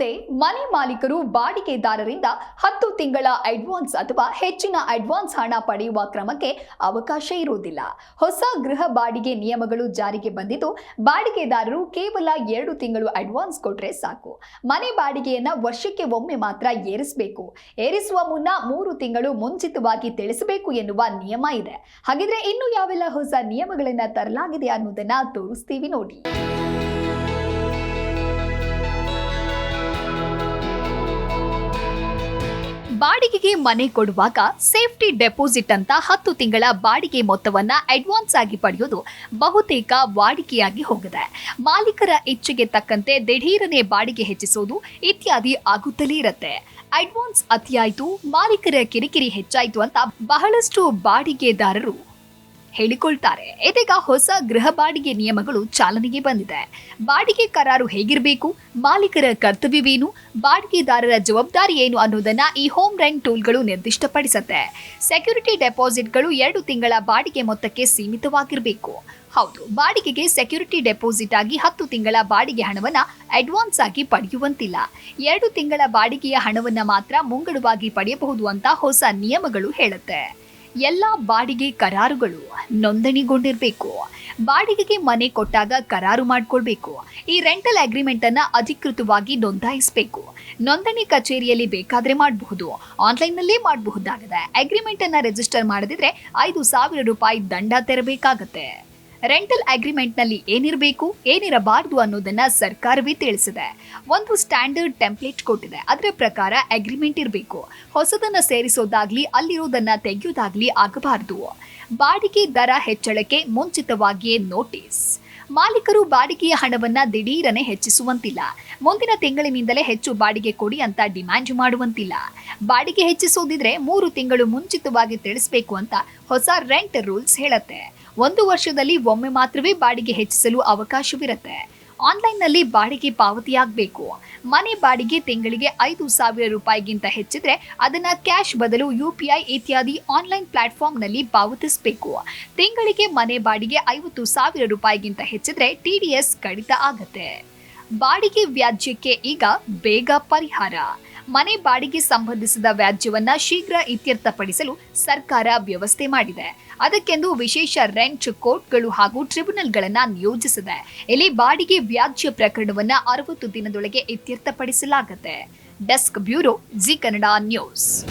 ಇನ್ಮುಂದೆ ಮನೆ ಮಾಲೀಕರು ಬಾಡಿಗೆದಾರರಿಂದ ಹತ್ತು ತಿಂಗಳ ಅಡ್ವಾನ್ಸ್ ಅಥವಾ ಹೆಚ್ಚಿನ ಅಡ್ವಾನ್ಸ್ ಹಣ ಪಡೆಯುವ ಕ್ರಮಕ್ಕೆ ಅವಕಾಶ ಇರುವುದಿಲ್ಲ. ಹೊಸ ಗೃಹ ಬಾಡಿಗೆ ನಿಯಮಗಳು ಜಾರಿಗೆ ಬಂದಿದ್ದು ಬಾಡಿಗೆದಾರರು ಕೇವಲ ಎರಡು ತಿಂಗಳು ಅಡ್ವಾನ್ಸ್ ಕೊಟ್ರೆ ಸಾಕು. ಮನೆ ಬಾಡಿಗೆಯನ್ನ ವರ್ಷಕ್ಕೆ ಒಮ್ಮೆ ಮಾತ್ರ ಏರಿಸಬೇಕು. ಏರಿಸುವ ಮುನ್ನ ಮೂರು ತಿಂಗಳು ಮುಂಚಿತವಾಗಿ ತಿಳಿಸಬೇಕು ಎನ್ನುವ ನಿಯಮ ಇದೆ. ಹಾಗಿದ್ರೆ ಇನ್ನು ಯಾವೆಲ್ಲ ಹೊಸ ನಿಯಮಗಳನ್ನ ತರಲಾಗಿದೆ ಅನ್ನೋದನ್ನ ತೋರಿಸ್ತೀವಿ ನೋಡಿ. ಬಾಡಿಗೆಗೆ ಮನೆ ಕೊಡುವಾಗ ಸೇಫ್ಟಿ ಡೆಪಾಸಿಟ್ ಅಂತ ಹತ್ತು ತಿಂಗಳ ಬಾಡಿಗೆ ಮೊತ್ತವನ್ನ ಅಡ್ವಾನ್ಸ್ ಆಗಿ ಪಡೆಯೋದು ಬಹುತೇಕ ವಾಡಿಕೆಯಾಗಿ ಹೋಗಿದೆ. ಮಾಲೀಕರ ಇಚ್ಛೆಗೆ ತಕ್ಕಂತೆ ದಿಢೀರನೆ ಬಾಡಿಗೆ ಹೆಚ್ಚಿಸೋದು ಇತ್ಯಾದಿ ಆಗುತ್ತಲೇ ಇರುತ್ತೆ. ಅಡ್ವಾನ್ಸ್ ಅತಿಯಾಯಿತು, ಮಾಲೀಕರ ಕಿರಿಕಿರಿ ಹೆಚ್ಚಾಯಿತು ಅಂತ ಬಹಳಷ್ಟು ಬಾಡಿಗೆದಾರರು ಹೇಳಿಕೊಳ್ತಾರೆ. ಇದೀಗ ಹೊಸ ಗೃಹ ಬಾಡಿಗೆ ನಿಯಮಗಳು ಚಾಲನೆಗೆ ಬಂದಿದೆ. ಬಾಡಿಗೆ ಕರಾರು ಹೇಗಿರಬೇಕು? ಮಾಲೀಕರ ಕರ್ತವ್ಯವೇನು? ಬಾಡಿಗೆದಾರರ ಜವಾಬ್ದಾರಿ ಏನು ಅನ್ನೋದನ್ನ ಈ ಹೋಮ್ ರೆಂಟ್ ಟೂಲ್ಗಳು ನಿರ್ದಿಷ್ಟಪಡಿಸುತ್ತೆ. ಸೆಕ್ಯೂರಿಟಿ ಡೆಪಾಸಿಟ್ಗಳು ಎರಡು ತಿಂಗಳ ಬಾಡಿಗೆ ಮೊತ್ತಕ್ಕೆ ಸೀಮಿತವಾಗಿರಬೇಕು. ಹೌದು, ಬಾಡಿಗೆಗೆ ಸೆಕ್ಯೂರಿಟಿ ಡೆಪಾಸಿಟ್ ಆಗಿ ಹತ್ತು ತಿಂಗಳ ಬಾಡಿಗೆ ಹಣವನ್ನ ಅಡ್ವಾನ್ಸ್ ಆಗಿ ಪಡೆಯುವಂತಿಲ್ಲ. ಎರಡು ತಿಂಗಳ ಬಾಡಿಗೆಯ ಹಣವನ್ನ ಮಾತ್ರ ಮುಂಗಡವಾಗಿ ಪಡೆಯಬಹುದು ಅಂತ ಹೊಸ ನಿಯಮಗಳು ಹೇಳುತ್ತೆ. ಎಲ್ಲ ಬಾಡಿಗೆ ಕರಾರುಗಳು ನೋಂದಣಿಗೊಂಡಿರಬೇಕು. ಬಾಡಿಗೆಗೆ ಮನೆ ಕೊಟ್ಟಾಗ ಕರಾರು ಮಾಡಿಕೊಳ್ಬೇಕು. ಈ ರೆಂಟಲ್ ಅಗ್ರಿಮೆಂಟ್ ಅನ್ನ ಅಧಿಕೃತವಾಗಿ ನೋಂದಾಯಿಸಬೇಕು. ನೋಂದಣಿ ಕಚೇರಿಯಲ್ಲಿ ಬೇಕಾದ್ರೆ ಮಾಡಬಹುದು. ಆನ್ಲೈನ್ನಲ್ಲೇ ಮಾಡಬಹುದಾಗಿದೆ. ಅಗ್ರಿಮೆಂಟ್ ಅನ್ನ ರಿಜಿಸ್ಟರ್ ಮಾಡದಿದ್ರೆ ಐದು ಸಾವಿರ ರೂಪಾಯಿ ದಂಡ ತೆರಬೇಕಾಗತ್ತೆ. ರೆಂಟಲ್ ಅಗ್ರಿಮೆಂಟ್ನಲ್ಲಿ ಏನಿರಬೇಕು, ಏನಿರಬಾರದು ಅನ್ನೋದನ್ನ ಸರ್ಕಾರವೇ ತಿಳಿಸಿದೆ. ಒಂದು ಸ್ಟ್ಯಾಂಡರ್ಡ್ ಟೆಂಪ್ಲೇಟ್ ಕೊಟ್ಟಿದೆ. ಅದರ ಪ್ರಕಾರ ಅಗ್ರಿಮೆಂಟ್ ಇರಬೇಕು. ಹೊಸದನ್ನ ಸೇರಿಸೋದಾಗ್ಲಿ, ಅಲ್ಲಿರೋದನ್ನ ತೆಗೆಯೋದಾಗ್ಲಿ ಆಗಬಾರದು. ಬಾಡಿಗೆ ದರ ಹೆಚ್ಚಳಕ್ಕೆ ಮುಂಚಿತವಾಗಿಯೇ ನೋಟಿಸ್ ಮಾಲೀಕರು ಬಾಡಿಗೆಯ ಹಣವನ್ನ ದಿಢೀರನೆ ಹೆಚ್ಚಿಸುವಂತಿಲ್ಲ. ಮುಂದಿನ ತಿಂಗಳಿನಿಂದಲೇ ಹೆಚ್ಚು ಬಾಡಿಗೆ ಕೊಡಿ ಅಂತ ಡಿಮ್ಯಾಂಡ್ ಮಾಡುವಂತಿಲ್ಲ. ಬಾಡಿಗೆ ಹೆಚ್ಚಿಸೋದಿದ್ರೆ ಮೂರು ತಿಂಗಳು ಮುಂಚಿತವಾಗಿ ತಿಳಿಸಬೇಕು ಅಂತ ಹೊಸ ರೆಂಟ್ ರೂಲ್ಸ್ ಹೇಳತ್ತೆ. ಒಂದು ವರ್ಷದಲ್ಲಿ ಒಮ್ಮೆ ಮಾತ್ರವೇ ಬಾಡಿಗೆ ಹೆಚ್ಚಿಸಲು ಅವಕಾಶವಿರುತ್ತೆ. ಆನ್ಲೈನ್ನಲ್ಲಿ ಬಾಡಿಗೆ ಪಾವತಿಯಾಗಬೇಕು. ಮನೆ ಬಾಡಿಗೆ ತಿಂಗಳಿಗೆ ಐದು ಸಾವಿರ ರೂಪಾಯಿಗಿಂತ ಹೆಚ್ಚಿದ್ರೆ ಅದನ್ನ ಕ್ಯಾಶ್ ಬದಲು ಯು ಪಿ ಐ ಇತ್ಯಾದಿ ಆನ್ಲೈನ್ ಪ್ಲಾಟ್ಫಾರ್ಮ್ನಲ್ಲಿ ಪಾವತಿಸಬೇಕು. ತಿಂಗಳಿಗೆ ಮನೆ ಬಾಡಿಗೆ ಐವತ್ತು ಸಾವಿರ ರೂಪಾಯಿಗಿಂತ ಹೆಚ್ಚಿದ್ರೆ ಟಿ ಡಿ ಎಸ್ ಕಡಿತ ಆಗತ್ತೆ. ಬಾಡಿಗೆ ವ್ಯಾಜ್ಯಕ್ಕೆ ಈಗ ಬೇಗ ಪರಿಹಾರ. ಮನೆ ಬಾಡಿಗೆ ಸಂಬಂಧಿಸಿದ ವ್ಯಾಜ್ಯವನ್ನ ಶೀಘ್ರ ಇತ್ಯರ್ಥಪಡಿಸಲು ಸರ್ಕಾರ ವ್ಯವಸ್ಥೆ ಮಾಡಿದೆ. ಅದಕ್ಕೆಂದು ವಿಶೇಷ ರೆಂಟ್ ಕೋರ್ಟ್ಗಳು ಹಾಗೂ ಟ್ರಿಬ್ಯುನಲ್ಗಳನ್ನ ನಿಯೋಜಿಸಿದೆ. ಇಲ್ಲಿ ಬಾಡಿಗೆ ವ್ಯಾಜ್ಯ ಪ್ರಕರಣವನ್ನ ಅರವತ್ತು ದಿನದೊಳಗೆ ಇತ್ಯರ್ಥಪಡಿಸಲಾಗುತ್ತೆ. Desk bureau Zee Kannada news.